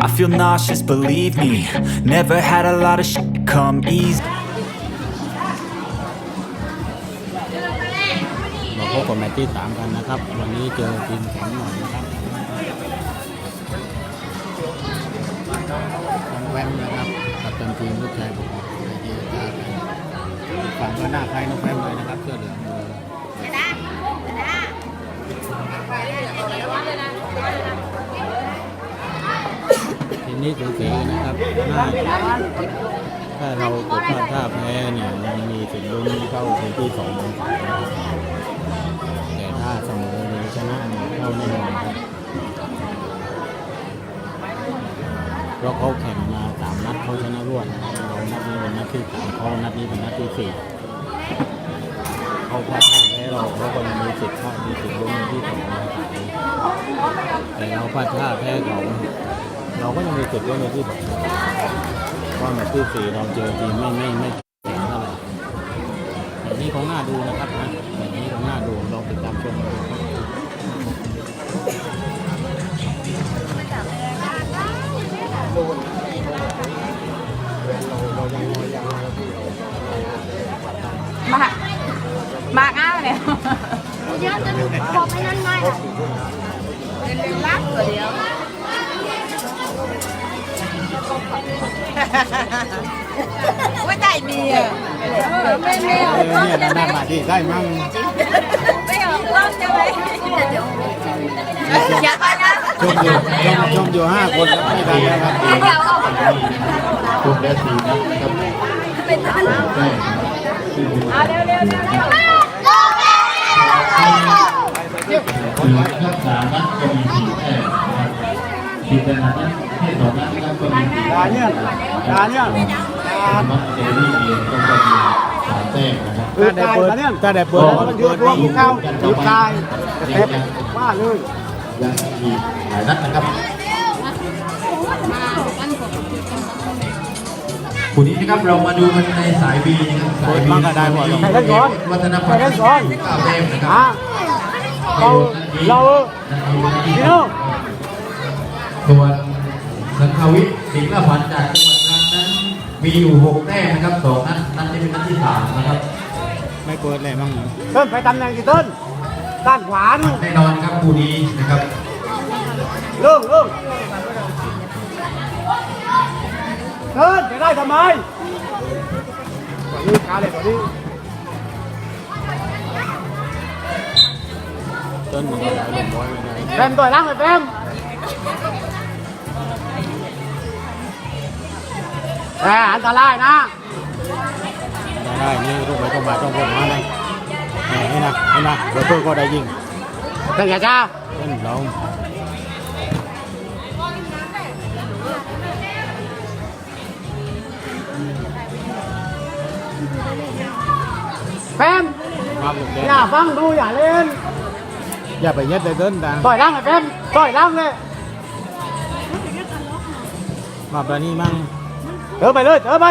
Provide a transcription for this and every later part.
I feel nauseous, believe me. Never had a lot of sh come easy. มาพบกับแมตช์ที่สามกันนะครับ วันนี้เจอทีมแข็งหน่อยนะครับน้งแวมนะครับกับตันทีมลูกชายผมในเจรจากันฝั่งก็หน้าใคล้ายน้องแวมเลยนะครับเสื้อเหลืองเลยทีนี้ นี้สูสีนะครับน่าถ้าเราเกิดพลาดท่าแพ้เนี่ยยังมีสิทธิ์ลุ้นเข้าถึงที่สองของสามนะครับแต่ถ้าเสมอหรือชนะเนี่ยเข้าแน่นอนครับเพราะเขาแข่งมาสามนัดเขาชนะรวดเรานัดนี้เป็นนัดที่สามเขานัดนี้เป็นนัดที่สี่เขาพลาดท่าแพ้เราเขาก็ยังมีสิทธิ์เข้ามีสิทธิ์ลุ้นที่สองของสามแต่เราพลาดท่าแพ้เขา เราก็ยังมีสิทธิ์ลุ้นในที่สองเพราะแมตช์ที่สี่เราเจอทีมไม่ไม่ไม่แข็งเท่าไหร่แบบนี้ของหน้าดูนะครับนะแบบนี้ของหน้าดูลองติดตามชมกันดูครับมากมากอ้าวเนี่ย เยวจะดูบอกไปนั่นหน่ เออเนี่ยนั่งมาที่ได้มั่งไม่ออกรอบใช่ไหมอย่าไปนะชมอยู่ชมชมอยู่ห้าคนแล้วไม่ทันแล้วครับเดี๋ยวออกชมแล้วสี่นัดนะครับเป็นท่านแต้มซึ่งเป็นเอาเร็วเร็วเร็วเร็วคือนัดสามนัดก็มีสี่แต้มนะครับทีมแต่ละนัดแค่สองนัดนะครับก็มีสี่แต้ม เนี่ยดาเนี่ยมัดเจอรี่เองก็จะมีสามแต้มนะครับถ้าได้เปิดถ้าได้เปิดแล้วมันเยอะรวมเข้ากันตีต่อไปตายเตเต็ะมว่าเลยยังมีหลายนัดนะครับคู่นี้นะครับเรามาดูกันในสายบีนะครับสายบีวัฒนพัฒน์เก้าแต้มนะครับอะเราเราพี่น้องส่วนสังคาวิทย์สิงห์ละพันธ์จาก มีอยู่หกแต้มนะครับสองนัดนัดนี้เป็นนัดที่สามนะครับไม่เปิดเลยมั่งเต้นไปตำแหน่งกี่ต้นด้านขวานู่นแน่นอนครับคู่นี้นะครับเริ่มเริ่มเต้นจะได้ทำไมนี่ขาเลยก่อนนี่ต้นมันก็ได้ลงบอยไม่ได้แฟมต่อยล่างเลยแฟม แต่อันตรายนะได้นี่ลูกไปต้องมาต้องพบมาเลยนี่นะนี่นะเดี๋ยวเพื่อนก็ได้ยิงตั้งแต่เช้าเล่นลงแฟมอย่าฟังดูอย่าเล่น อย่าไปเย็ดเลยเดินดังต่อยล่างเลยแฟมต่อยล่างเลยมาแบบนี้มั่ง เธอไปเลยเธอไป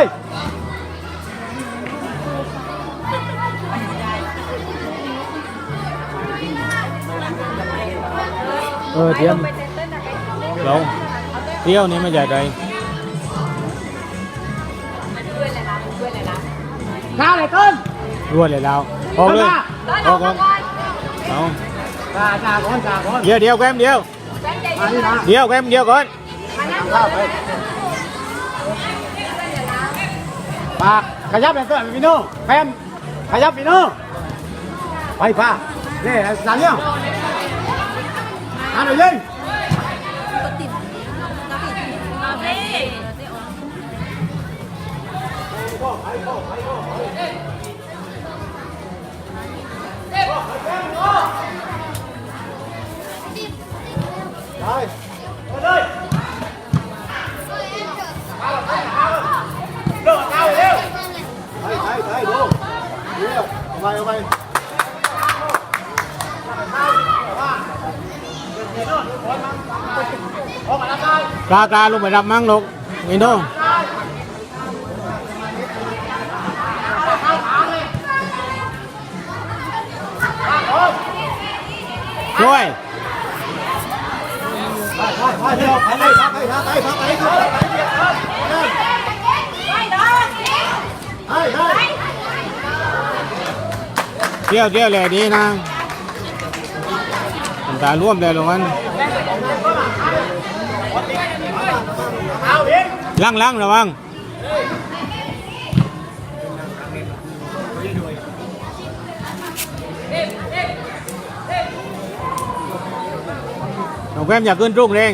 เออเทียมลงเที่ยวนี้ไม่ใหญ่ใจข้าวเลยต้นรวดเลยเราออกเลยออกก่อนเอาจ่าจ่าก่อนจ่าก่อนเดี๋ยวเดี๋ยวแกมเดี๋ยวเดี๋ยวแกมเดี๋ยวก่อน ปากขยับเลยเต้นพี่โน่แพมขยับพี่โน่ไปป้าเนี่ยสามเนี่ย ăn rồi đi rồi rồi đây đây đủ đi ông bay ông bay กล้ากล้าลงไปรับมั่งลูกมีโน่ช่วย เที่ยวเที่ยวแหล่ดีนะน้ำตาร่วมเลยลงมันลังลังระวังน้องแก้มอย่าขึ้นรุ่งเร่ง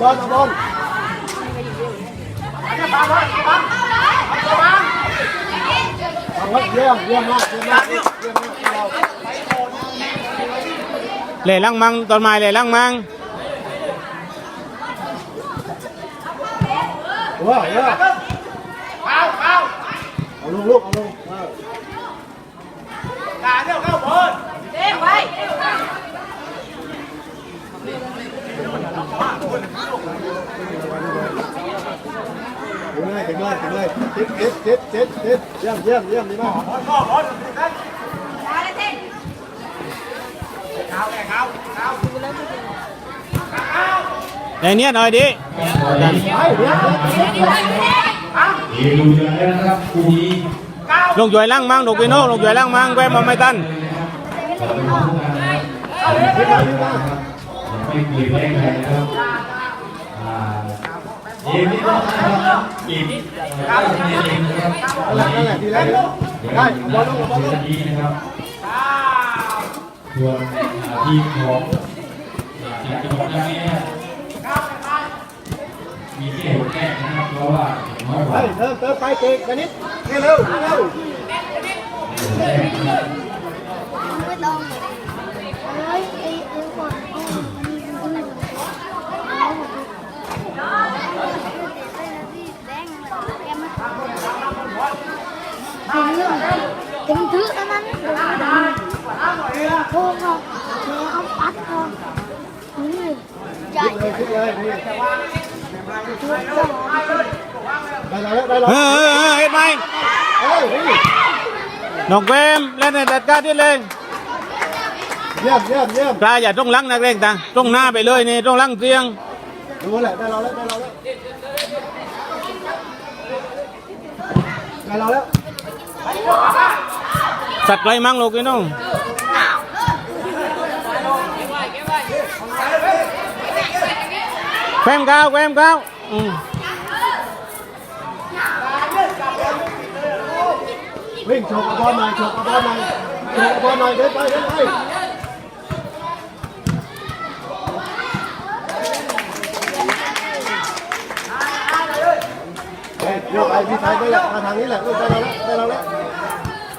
บอลเอาบอลเอาไว้เยี่ยมเยี่ยมมากเยี่ยมมากเยี่ยมมากเราเล่ลังมังตอนไม้เล่ลังมังว้าวว้าวเอาลงลูกเอาลงเออเด้งไว้ ถึงเลยถึงเลยถึงเลยติดติดติดติดติดเยี่ยมเยี่ยมเยี่ยมดีมากในเนี้ยหน่อยดิไปเดี๋ยวเดี๋ยวดูเดือนแล้วนะครับคู่นี้ลงจ่วยลังมังลูกพี่น้องลงจ่วยลังมังแวะมาไม่ตันเราเป็นคู่กันนะครับไม่เปลี่ยนแปลงอะไรนะครับอ่าเดี๋ ยวนี้ต้องนะครับอีกเก้าสิบนาทีนะครับอะไรดีแล้วดีแล้วได้บอลลงเอาบอลลงนาทีนะครับส่วนทีมของจากจังหวัดระยองมีแค่หกแต้นะครับเพราะว่าน้อยกว่าเติมเติมไปเก่งกันนิดเร็วเร็ว ถึงเรื่องถึงถืออันนั้นโค้งเขาเทเขาปัดเขานี่ใหญ่เลยขึ้นเลยนี่ช่วยเจ้าได้แล้วได้แล้วเออเออเห็นไหมน้องแวมเล่นในจัดการที่เลยเยี่ยมเยี่ยมเยี่ยมปลาอย่าต้องลังนักเร่งตาต้องหน้าไปเลยนี่ต้องลังเสียงดูแหละได้เราแล้วได้เราแล้วได้เราแล้ว สัตว์ไรมั่งลูกพี่น้องแคมก้าวแคมก้าวอืมวิ่งโฉกกับบอลหน่อยโฉกกับบอลหน่อยโฉกกับบอลหน่อยเดินไปเดินไปเฮ้ยโยกไอพี่ชายได้แล้วมาทางนี้แหละลูกได้เราแล้วได้เราแล้ว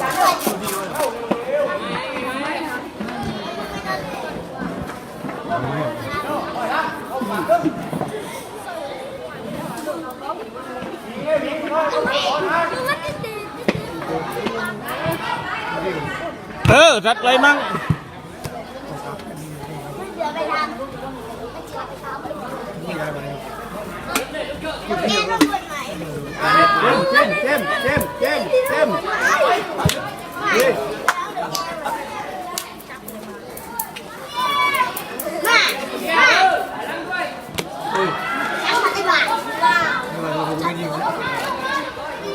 เออจัดเลยมั้งไปทำเรียนต้องคนไหน เจมเจมเจมเจมเจมนี่ มา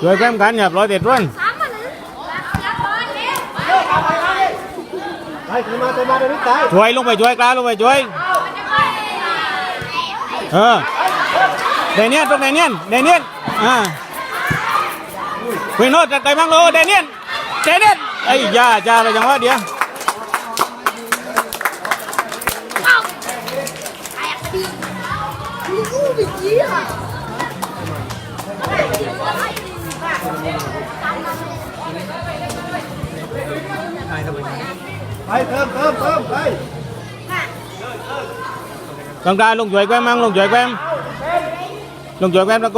ช่วย แก้มกันอย่าปล่อยเด็ดร่วนไปขึ้นมาขึ้นมาเดี๋ยวนี้ตายช่วยลงไปช่วยกล้าลงไปช่วยเออเดเนียนตรงเดเนียนเดเนียนอ่าคุยโน้ตจัดใจมั่งโลเดเนียนเดเนียนไอ้ยยาจ้าไปจังหวะเดียว ไปเติมเติมเติมไปกลางๆลงช่วยแก้มมั่งลงช่วยแก้มลงช่วยแก้มตะ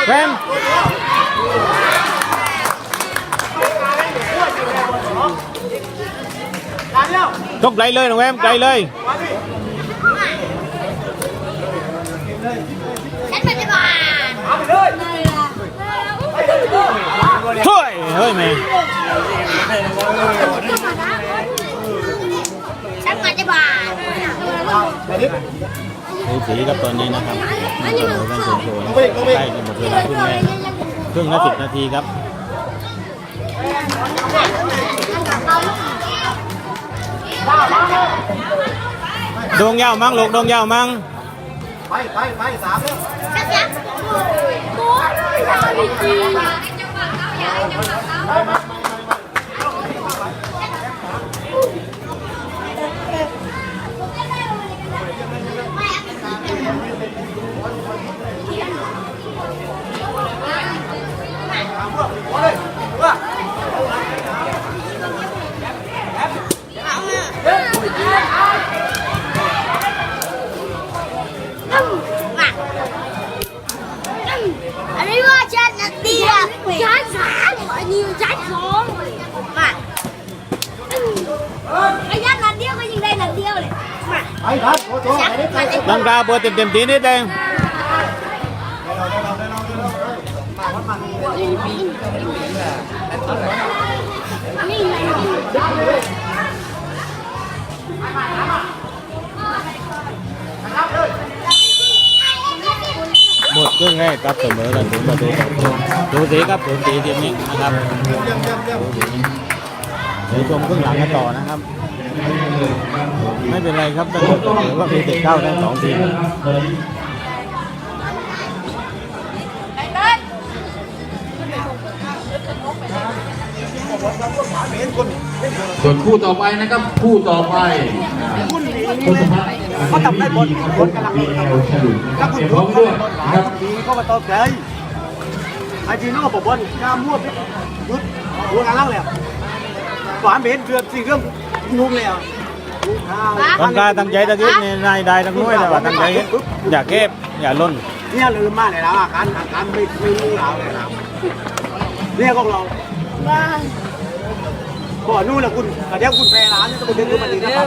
กนเอาเร็วกลางๆขึ้น เลยไม่ตันแล้วดีมากดีมากอันนี้ดีมากลูกไอ้ไอ้ประกันจริงๆไม่ไม่มาจริงไปไปเอาไปไปโอ้ยมาไปโอ้ยแก้มตอนนี้นนี้สีครับตอนนี้นะครับเสมอกันโซนโซนใกล้จะหมดเวลาครึ่งแรกครึ่งละสิบนาทีครับดวงยาวมั้งลูกดวงยาวมั้งไปไปไปสามแล้วฉันยังโอ้ยจริงามอันนี้ฉันสองมาไอ้ยันนัดเดียวก็ยิงได้นัดเดียวเลยมาไปครับโอ้โหอันนี้ไปลังกาเปิดเต็มเต็มๆทีนิดเองหม ดครึ่งแรกครับเสมอกันถึงประตูดูสีครับดูสีทีมนี้นะครับเดี๋ยวชมครึ่งหลังกันต่อนะครับ ไม่เป็นไรครับถ้าเกิดเสมอก็มีติดเข้าทั้งสองทีมส่วนคู่ต่อไปนะครับ คู่ต่อไป คุณสมัครเขาทำได้บอลคนกำลังเอลฉลุนะครับเสียพร้อมด้วยนะครับดีก็มาตอบใจไอ้จีโน่บอกว่าหน้ามั่วพิยุดหัวกลางล่างเลยฝานเบนเกือบสี่เรื่องงงเลยอะต้นกล้าตั้งใจตะกี้นี่นายได้ทั้งน้อยแต่ว่าตั้งใจอย่าเก็บอย่าล้นเนี่ยลืมมากเลยนะอาการอาการไม่ไม่รู้เราเลยนะเนี่ยพวกเรา ก่อนนู่นแหละคุณเดี๋ยวคุณแพ้ร้านจะคุณเดินดูมันดีนะครับ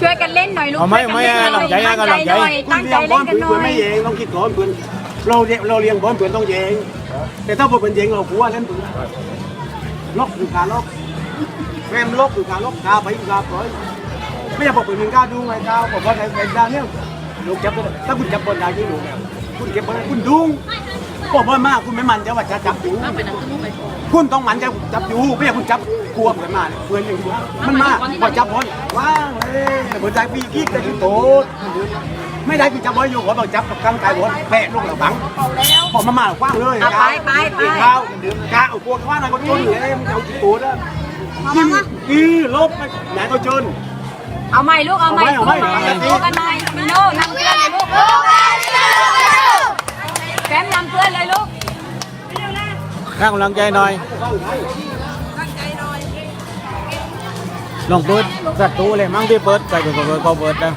ช่วยกันเล่นหน่อยลูกเอาไม่ไม่ให้กำลังใจให้กำลังใจหน่อยคุตั้ณงเลี้ใจยงบอเล่ลนกัเพื่นอนหน่อยไม่เองต้องคิดก่อนเพื่อนเราเราเลี้ยงบอลเพื่อนต้องเยงแต่ถ้าผมเป็นเยงเรากลัวเล่นเพื่อนล็อกคือการล็อกแม่มล็อกคือการล็อกกาไปกาปล่อยไม่อยากบอกเพื่อนกล้าดูไงกล้าบอกว่าในในด้านเนี้ยลูกจับถ้าคุณจับบอลได้ที่ลูกเนี่ยคุณเก็บบอลคุณดุง บอกบอลมากคุณไม่มันจะว่าจะจับอยู่คุณต้องมันจะจับอยู่ไม่อยากคุณจับกลัวเพื่อนมาเพื่อนอย่างมันมาพอจับบอลว้างเลยเหมือนใจปีกี้กันโตไม่ได้กูจับบอลอยู่หัวบอกจับกับกางกายหัวแปะลูกหลังบังพอมามาคว้างเลยเอาไปไปไปข้าวกาเอาพวกว่าอะไรก็จนอยู่เลยมันเอากี่ตัวนะกี่ลบไหนก็จนเอาใหม่ลูกเอาใหม่เอาสู้ใหม่ใหม่เอาใหม่สู้กันหน่อยมิโน่นำเพื่อนเลยลูก แกมนำเพื่อนเลยลูกข้างกำลังใจหน่อยลองเปิดศัตรูเลยมั้งที่เปิดไปเป็นคนเขาเปิดนะ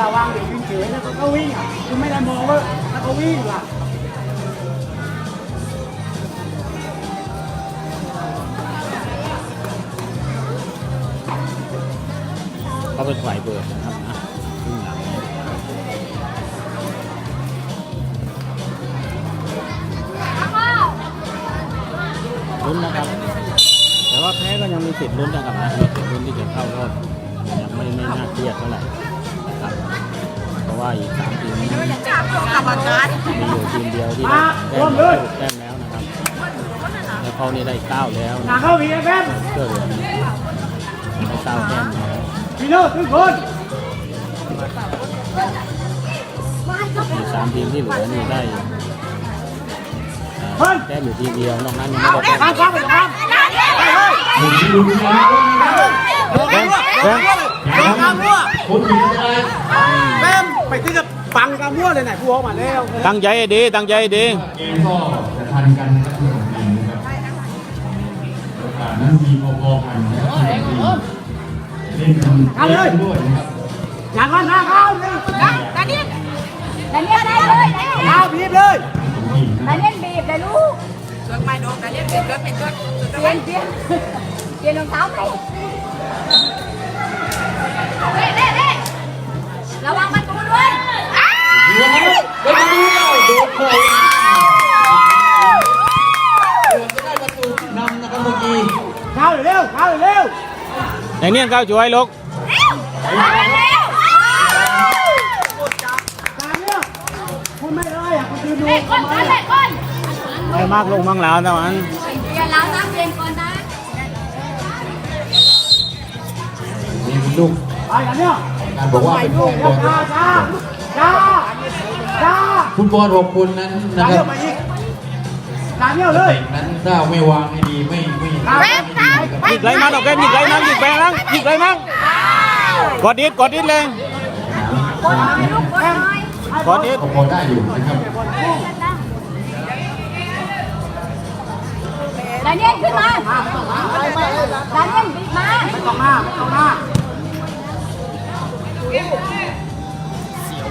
ระวังเด็กวิ่งเฉยนะเขาวิ่งอะคุณไม่ได้มองว่าถ้าเขาวิ่งล่ะ ก็เป็นฝ่ายเปิดนะครับอะครึ่งหลังลุ้นนะครับ แต่ว่าแพ้ก็ยังมีสิทธิ์ลุ้นนะครับนะมีสิทธิ์ลุ้นที่จะเข้ารอบยังไม่ไม่น่าเครียดเท่าไหร่นะครับเพราะว่าอีกสามทีมนี้จับตัวกรรมการมีอยู่ทีมเดียวที่ได้แต้มแล้วแต้มแล้วนะครับแล้วเขานี่ได้เก้าแล้วหนาเข้าพี่แฟมเพื่อเหลือได้เก้าแต้มแล้ว พี่โน้ตทุกคนมีสามทีมที่เหลือนี่ได้เอ่อแต้มอยู่ทีมเดียวนอกนั้นยังไม่ได้แต้มข้ามข้ามไปข้ามหมุนที่ดูนะครับแต้มแต้มข้ามมั่วคนผิดอะไรแฟมไปที่กับปังกามั่วเลยไหนผู้ออกมาแล้วตั้งใจให้ดี ตั้งใจให้ดี เกมก็จะทันกันนะครับทุกทีมนะครับโอกาสนั้นมีพอๆกันนะครับทุกทีม เล่นกันเล่นด้วยนะครับอย่างนั้นนะเข้าเลยดานินดานินได้เลยได้เข้าพีบเลยทุกทีมนะคดารับนินบีบเลยลูกเกิดไม่โดนดานินบีบเกิดเป็นเกิดเปลี่ยนเปลี่ยนเปลี่ยนรองเท้าไปเด้เด้เด้ระวังประตูด้วยอ้าว อย่างนี้เข้าช่วยลูกการเนี่ยคุณไม่ได้อะคุณยืนดูเด็กคนกันเด็กคนให้มากลงมั่งแล้วแต่มันเปลี่ยนแล้วนะเปลี่ยนก่อนนะนี่เป็นลูกไปกันเนี่ยการบอกว่าเป็นแฟนบอลจ้าจ้าจ้าจ้าฟุตบอลของคุณนั้นนะการคเนี่รัยบไปอีกการเนี่ยตำเลแหยน่งนั้นถ้าไม่วางให้ดีไม่ไม่ แป๊บนะยิงไรมั่งดอกแก้มยิงไรมั่งยิงไปมั่งยิงไรมั่งกดดิดกดดิดเลยกดหน่อยลูกกดหน่อยกดดิดก็พอได้อยู่นะครับดานินขึ้นมาดานินบีบมาไม่ต้องมาไม่ต้องมา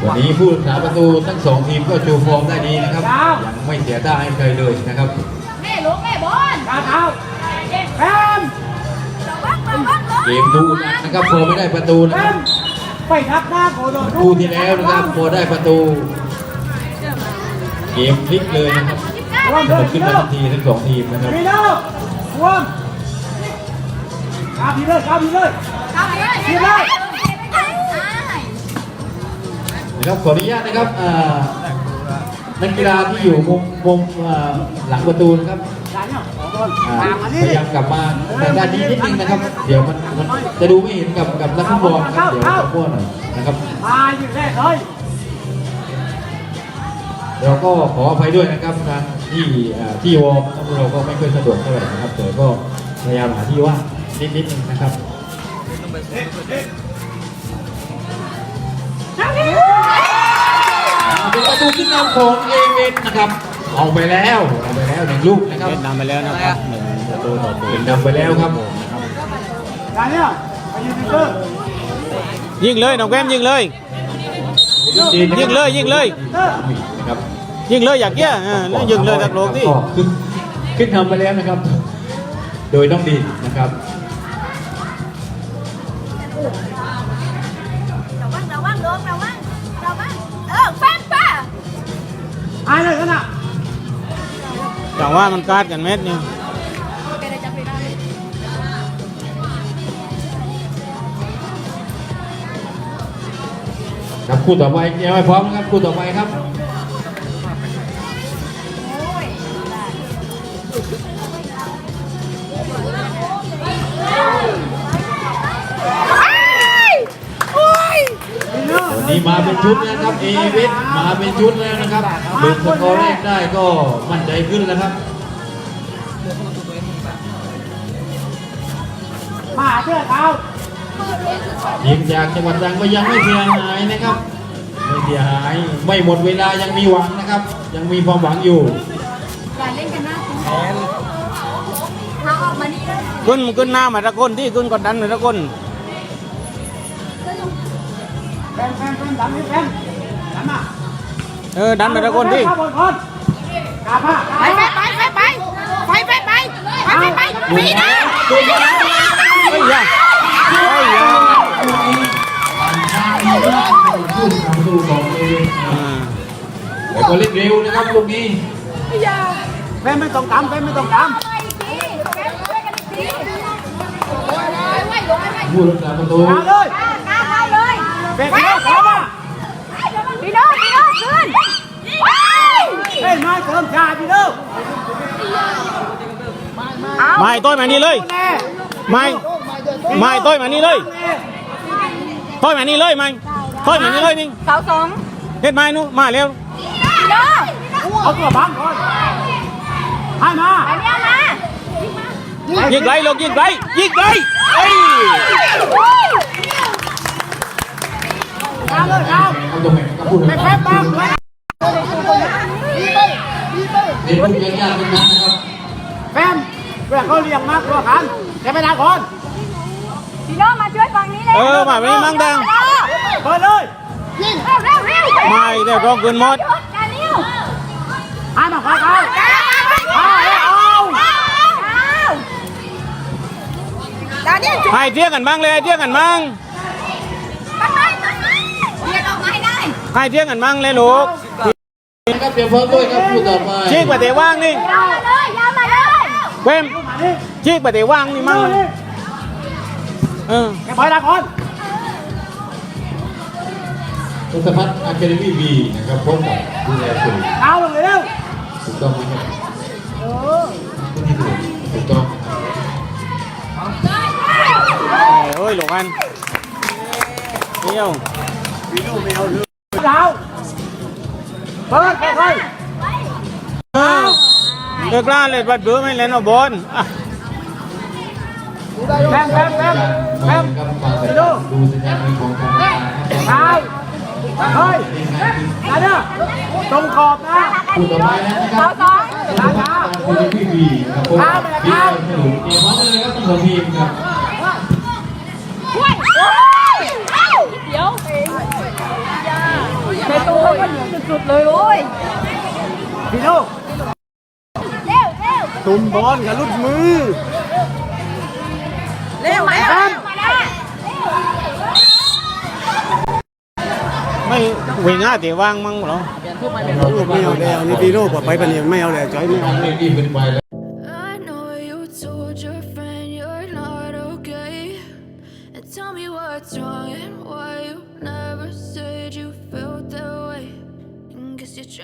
วันนี้ผู้รักษาประตูทั้งสองทีมก็โชว์ฟอร์มได้ดีนะครับ ยังไม่เสียท่าให้ใครเลยนะครับ แม่ลูกแม่บอลจ้าเเกมดูดันนะครับพอไม่ได้ประตูนะแฟครับมไปทักหน้าโคโดนคู่ที่แล้วนะครับพอได้ประตู เกมพลิกเลยนะครับร่วมสเดินุนกขึ้นมาทันทีทั้งสองทีมนะครับพีเดอร์ร่วมกาพีเลยกาพีเลยเอาไปเลยพีเลยนะครับขออนุญาตนะครับอ่านักกีฬาที่อยู่มุมมุมอ่าหลังประตูนะครับจานเนี่ยส องคนอ่าตามมานี่พยายามกลับมาแต่ด้านนี้นิดนึงนะครับ เดี๋ยวมันมันจะดูไม่เห็นกับกับนักฟุตบอลนะครับเดี๋ยวจะพ้วหน่อยนะครับ มาอยู่แรกเลยเราก็ขออภัยด้วยนะครับทางที่อ่าที่วอร์มนะครับเราก็ไม่ค่อยสะดวกเท่าไหร่นะครับแต่ก็พยายามหาที่ว่างนิดนิดนึงนะครับเป็นประตูขึ้นนำของเอเวนนะครับ เอาไปแล้วเอาไปแล้วหนึ่งลูกนะครับเวียดนามไปแล้วนะครับหนึ่งประตูต่อศูนย์นำไปแล้วครับจานเนี่ยไปยืนพีเตอร์ยิงเลยน้องแก้มยิงเลย ยิงเลยยิงเลยนะครับยิงเลยอยากเกี้ยเออแล้วยิงเลยจากโลกที่ก็ขึ้นขึ้นนำไปแล้วนะครับ โดยน้องดีนนะครับ ระวังระวังลูกระวังระวังเออแฟนป่ะหายเลยกันอะ จังว่ามันกาดกันเม็ดนึงครับคู่ต่อไปยังไม่พร้อมนะครับคู่ต่อไปครับวันนี้มาเป็นชุดแล้วนะครับเอเวสมาเป็นชุดแล้วนะครับเบิกสกอร์แรกได้ก็มั่นใจขึ้นแล้วครับมาหาเสื้อเท้าทีมจากจังหวัดตรังก็ยังไม่เสียหายนะครับไม่เสียหายไม่หมดเวลายังมีหวังนะครับ ยังมีความหวังอยู่อย่าเล่นกันนะเอาออกมานี่เลยขึ้นขึ้นหน้ามาตะก้นที่ขึ้นกดดันมาตะก้นแฟนแฟนแฟนดันนี่แฟนดันมา เออดันไปตะคนที่ข้าบนคนกาผ้าไปไปไปไปไปไปไปไปไปไปปีนะเฮ้ยยังเฮ้ยยังผู้ทำประตูของเออ่าแต่ก็เล่นเร็วนะครับลูกนี้แฟนไม่ต้องตามแฟนไม่ต้องตามผู้รักษาประตูมาเลยก้าวเอาเลยแฟนพี่น้องเข้ามา เฮ้ยมาเติมชาพี่น้องไม่ต้อยมานี่เลยแน่ไม่ไม่ต้อยมานี่เลยต้อยมานี่เลยไม่ต้อยมานี่เลยนี่เสาสองเฮ็ดไม้นู้มาเร็วพี่โน่เอาตัวบังก่อนให้มาไปเนี่ยมายิงไกลลูกยิงไกลยิงไกลเอ้ยมาเลยเอาเขาตรงไหนก็พูดไปนะคแฟรับนบัง เลยเล่นลูกยากๆเป็นนั้นนะครับแฟนเพื่อนเขาเลี้ยงมากกว่ากันแกไม่ได้ก่อนพี่โน่มาช่วยฝั่งนี้เลยเออมาไม่มั่งดังเปิดเลยเร็วเร็วเร็วไม่เดี๋ยวร้องเกินหมดจานิวให้มาเขาเขาจานิวให้เที่ยงกันบ้างเลยให้เที่ยงกันบ้างตั้งไว้ตั้งไว้เรียกออกมาให้ได้ให้เที่ยงกันบ้างเลยลูกนะ ครับเตรียมพร้อมด้วยครับผู้ต่อไปชี้กว่าเตะว่างนี่ยาวมาเลยยาวมาเลยเว้มชี้กว่าเตะว่างนี่มั่งเออแกปล่อยละก่อนทศพัฒน์อะคาเดมี่บีนะครับพบกับดูแลสื่อเอาลงเลยเร็วถูกต้องไหมครับที่ถูกถูกต้องโอ้ยหลงกันเที่ยวดาว เปิดค่อยเออเลิกล้าเลยบัดเบื่อไม่เล่นเอาบอลอะๆแฟนแฟนแฟนแฟนครับฟังสัญญาณดูสัญญาณมือของทางการนะครับดาวเฮ้ยเด้อตรงขอบนะผู้ต่อไปนะครับสองทศพัฒน์อะคาเดมี่บีกับพบกับบิ๊กเอ็มถนนเตรียมพร้อมเลยครับทั้งสอทีมครับ ในตู้เขาก็เหนียสุดๆเลยโว้ยพี่ลูกเร็วเร็วตุ่มบอลกับลุดมือ เร็วมามาได้ไม่เวงาเตะว่างมั่งเหรอลูกไม่เอาแล้วนี่พี่ลูกบอกไปปะเนี่ยไม่เอาแล้วจอยไม่เอา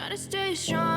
to stay strong.